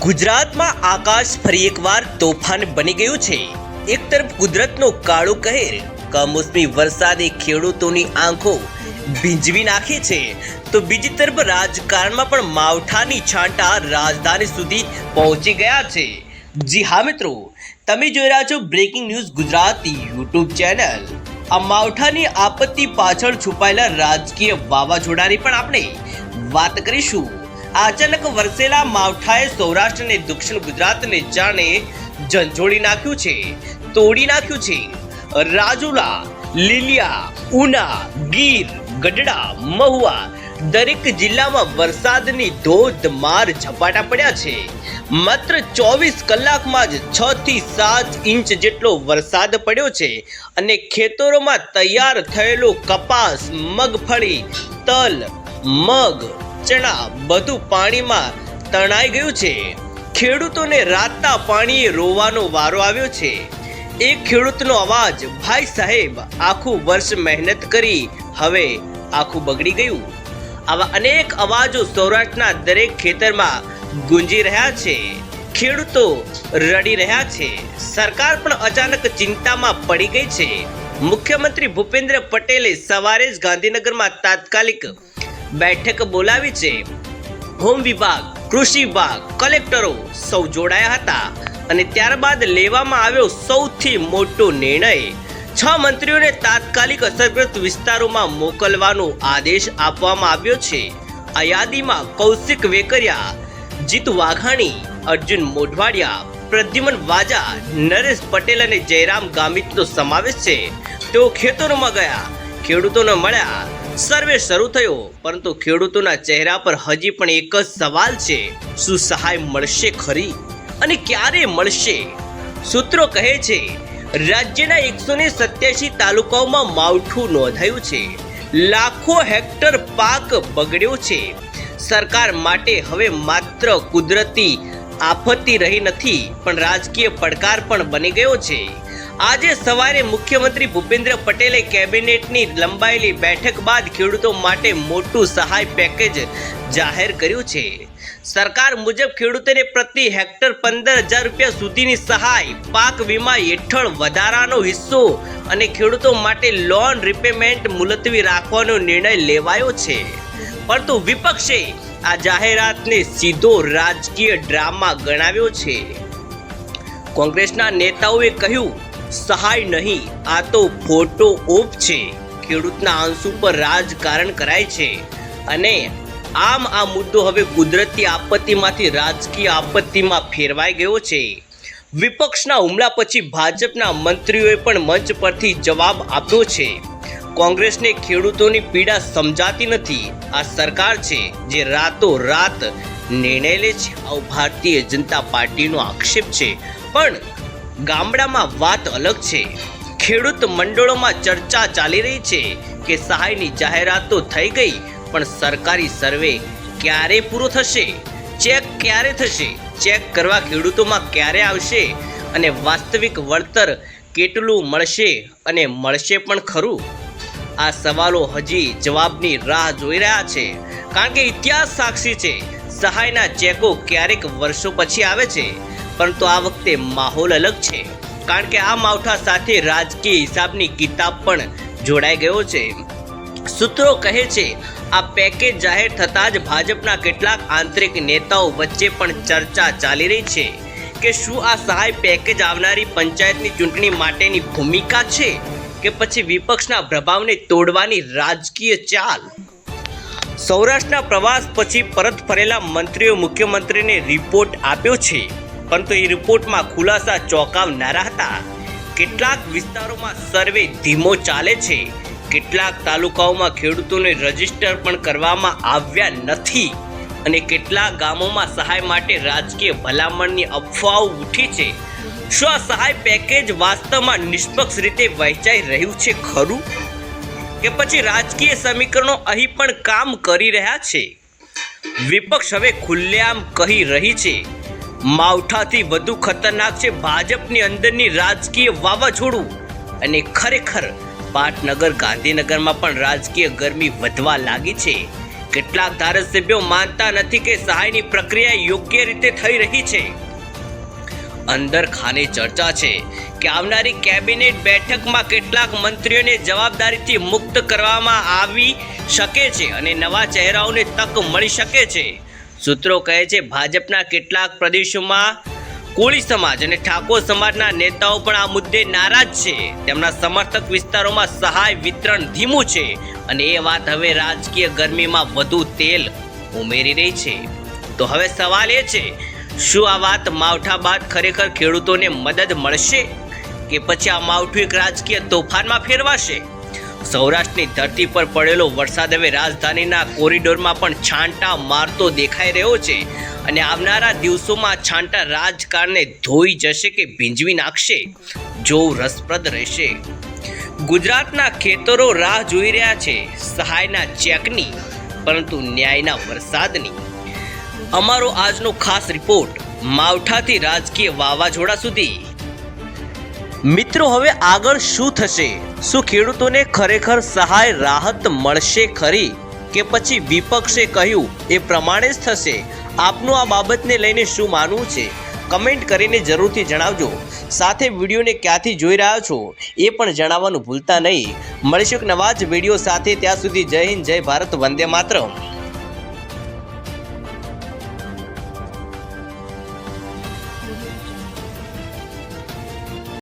ગુજરાતમાં આકાશ ફરી એકવાર તોફાન બની ગયું છે. એક તરફ કુદરતનો કાળો કહેર, કમોસમી વરસાદે ખેડૂતોની આંખો ભીંજવી નાખે છે. તો બીજી તરફ રાજકારણમાં પણ માવઠાની છાંટા રાજધાની સુધી પહોંચી ગયા છે. જી હા મિત્રો, તમે જોઈ રહ્યા છો breaking news Gujarat YouTube channel. આ માવઠાની આપત્તિ પાછળ છુપાયેલા રાજકીય વાવાઝોડાની પણ આપણે વાત કરીશું. અચાનક વરસેલા માવઠાએ સૌરાષ્ટ્ર અને દક્ષિણ ગુજરાતને જાણે ઝંઝોળી નાખ્યું છે, તોડી નાખ્યું છે. રાજુલા, લીલિયા, ઉના, ગીર, ગઢડા, મહુવા દરેક જિલ્લામાં વરસાદની ધોધમાર ઝપાટા પડ્યા છે. માત્ર ચોવીસ કલાકમાં જ છ થી સાત ઇંચ જેટલો વરસાદ પડ્યો છે અને ખેતરોમાં તૈયાર થયેલો કપાસ, મગફળી, તલ, મગ ચણા બધું પાણીમાં તણાઈ ગયું છે. ખેડૂતોને રાતના પાણીએ રોવાનો વારો આવ્યો છે. એક ખેડૂતનો અવાજ, ભાઈ સાહેબ, આખું વર્ષ મહેનત કરી, હવે આખું બગડી ગયું. આવા અનેક અવાજો સૌરાષ્ટ્રના દરેક ખેતરમાં ગુંજી રહ્યા છે. ખેડૂતો રડી રહ્યા છે. સરકાર પણ અચાનક ચિંતામાં પડી ગઈ છે. મુખ્યમંત્રી ભૂપેન્દ્ર પટેલે સવારે જ ગાંધીનગરમાં તાત્કાલિક બેઠક બોલાવી છે. હોમ વિભાગ, કૃષિ વિભાગ, કલેક્ટરો સૌ જોડાયા હતા અને ત્યારબાદ લેવામાં આવ્યો સૌથી મોટો નિર્ણય. છ મંત્રીઓને તાત્કાલિક અસરગ્રસ્ત વિસ્તારોમાં મોકલવાનો આદેશ આપવામાં આવ્યો છે. આ યાદીમાં કૌશિક વેકરિયા, જીત વાઘાણી, અર્જુન મોઢવાડિયા, પ્રદ્યુમન વાજા, નરેશ પટેલ અને જયરામ ગામિતનો સમાવેશ છે. તેઓ ખેતરોમાં ગયા, ખેડૂતોને મળ્યા સર્વે શરૂ થયો, પરંતુ ખેડૂતોના ચહેરા પર હજી પણ એક જ સવાલ છે, શું સહાય મળશે ખરી અને ક્યારે મળશે? સૂત્રો કહે છે, રાજ્યના એકસો ને સત્યાસી તાલુકાઓમાં માવઠું નોંધાયું છે. લાખો હેક્ટર પાક બગડ્યો છે. સરકાર માટે હવે માત્ર કુદરતી આફતી રહી નથી, પણ રાજકીય પડકાર પણ બની ગયો છે. આજે સવારે મુખ્યમંત્રી ભૂપેન્દ્ર પટેલે કેબિનેટની લંબાયેલી બેઠક બાદ ખેડૂતો માટે મોટું સહાય પેકેજ જાહેર કર્યું છે. સરકાર મુજબ ખેડૂતોને પ્રતિ હેક્ટર પંદર હજાર રૂપિયા સુધીની સહાય, પાક વીમા હેઠળ વધારાનો હિસ્સો અને ખેડૂતો માટે લોન રિપેમેન્ટ મુલતવી રાખવાનો નિર્ણય લેવાયો છે. પરંતુ વિપક્ષે આ જાહેરાતને સીધો રાજકીય ડ્રામા ગણાવ્યો છે. કોંગ્રેસના નેતાઓએ કહ્યું સહાય નહીં, આ તો ફોટો ઓપ છે. ખેડૂતના આંસુ પર રાજકારણ કરાય છે. અને આમ આ મુદ્દો હવે કુદરતી આપત્તિમાંથી, રાજકીય આપત્તિમાં ફેરવાઈ ગયો છે. વિપક્ષના હુમલા પછી ભાજપના મંત્રીઓએ પણ મંચ પરથી જવાબ આપ્યો છે. કોંગ્રેસને ખેડૂતોની પીડા સમજાતી નથી. આ સરકાર છે જે રાતો રાત નિર્ણય લે છે. આવું ભારતીય જનતા પાર્ટીનો આક્ષેપ છે. પણ ગામડામાં વાત અલગ છે. ખેડૂત મંડળોમાં ચર્ચા ચાલી રહી છે કે સહાયની જાહેરાત તો થઈ ગઈ, પણ સરકારી સર્વે ક્યારે પૂરો થશે? ચેક ક્યારે થશે? ચેક કરવા ખેડૂતોમાં ક્યારે આવશે? અને વાસ્તવિક વળતર કેટલું મળશે અને મળશે પણ ખરું? આ સવાલો હજી જવાબની રાહ જોઈ રહ્યા છે. કારણ કે ઇતિહાસ સાક્ષી છે, સહાયના ચેકો ક્યારેક વર્ષો પછી આવે છે. પરંતુ આ વખતે માહોલ અલગ છે. કારણ કે આ માવઠા સાથે રાજકીય હિસાબની કિતાબ પણ જોડાઈ ગયો છે. સૂત્રો કહે છે, આ પેકેજ જાહેર થતાં જ ભાજપના કેટલાક આંતરિક નેતાઓ વચ્ચે પણ ચર્ચા ચાલી રહી છે કે શું આ સહાય પેકેજ આવનારી પંચાયતની ચૂંટણી માટેની ભૂમિકા છે કે પછી વિપક્ષના પ્રભાવને તોડવાની રાજકીય ચાલ? સૌરાષ્ટ્રના પ્રવાસ પછી પરત ફરેલા મંત્રીઓ મુખ્યમંત્રીને રિપોર્ટ આપ્યો છે. પરંતુ એ રિપોર્ટમાં ખુલાસા ચોંકાવનારા હતા. કેટલાક વિસ્તારોમાં સર્વે ધીમો ચાલે છે. કેટલાક તાલુકાઓમાં ખેડૂતોને રજિસ્ટર પણ કરવામાં આવ્યા નથી. અને કેટલાક ગામોમાં સહાય માટે રાજકીય ભલામણની અફવાઓ ઉઠી છે. શું આ સહાય પેકેજ વાસ્તવમાં નિષ્પક્ષ રીતે વહેંચાઈ રહ્યું છે ખરું? કે પછી રાજકીય સમીકરણો અહીં પણ કામ કરી રહ્યા છે? વિપક્ષ હવે ખુલ્લેઆમ કહી રહી છે. માવઠાથી વધુ ખતરનાક છે ભાજપની અંદરની રાજકીય વાવાઝોડું. અને ખરેખર પાટનગર ગાંધીનગરમાં પણ રાજકીય ગરમી વધવા લાગી છે. કેટલાક ધારાસભ્યો માનતા નથી કે સહાયની પ્રક્રિયા યોગ્ય રીતે થઈ રહી છે. અંદર ખાને ચર્ચા છે કે આવનારી કેબિનેટ બેઠકમાં કેટલાક મંત્રીઓને જવાબદારીથી મુક્ત કરવામાં આવી શકે છે અને નવા ચહેરાઓને તક મળી શકે છે. સૂત્રો કહે છે, ભાજપના કેટલાક પ્રદેશોમાં કોળી સમાજ અને ઠાકોર સમાજના નેતાઓ પણ આ મુદ્દે નારાજ છે. તેમના સમર્થક વિસ્તારોમાં સહાય વિતરણ ધીમું છે અને એ વાત હવે રાજકીય ગરમીમાં વધુ તેલ ઉમેરી રહી છે. તો હવે સવાલ એ છે, શું આ વાત માવઠા બાદ ખરેખર ખેડૂતોને મદદ મળશે કે પછી આ માવઠું એક રાજકીય તોફાનમાં ફેરવાશે? સૌરાષ્ટ્રની ધરતી પર પડેલો વરસાદ હવે રાજધાનીના કોરિડોરમાં પણ છાંટા મારતો દેખાઈ રહ્યો છે. અને આવનારા દિવસોમાં છાંટા રાજકારણને ધોઈ જશે કે ભીંજવી નાખશે? જોવું રસપ્રદ રહેશે. ગુજરાતના ખેતરો રાહ જોઈ રહ્યા છે સહાયના ચેકની, પરંતુ ન્યાયના વરસાદની. અમારો આજનો ખાસ રિપોર્ટ માવઠાથી રાજકીય વાવાઝોડા સુધી. મિત્રો, હવે આગળ શું થશે? શું ખેડૂતોને ખરેખર સહાય રાહત મળશે ખરી કે પછી વિપક્ષે કહ્યું એ પ્રમાણે જ થશે? આપનું આ બાબતને લઈને શું માનવું છે? કમેન્ટ કરીને જરૂરથી જણાવજો. સાથે વિડીયોને ક્યાંથી જોઈ રહ્યા છો એ પણ જણાવવાનું ભૂલતા નહીં. મળીશું એક નવા જ વીડિયો સાથે. ત્યાં સુધી જય હિન્દ, જય ભારત, વંદે માતરમ.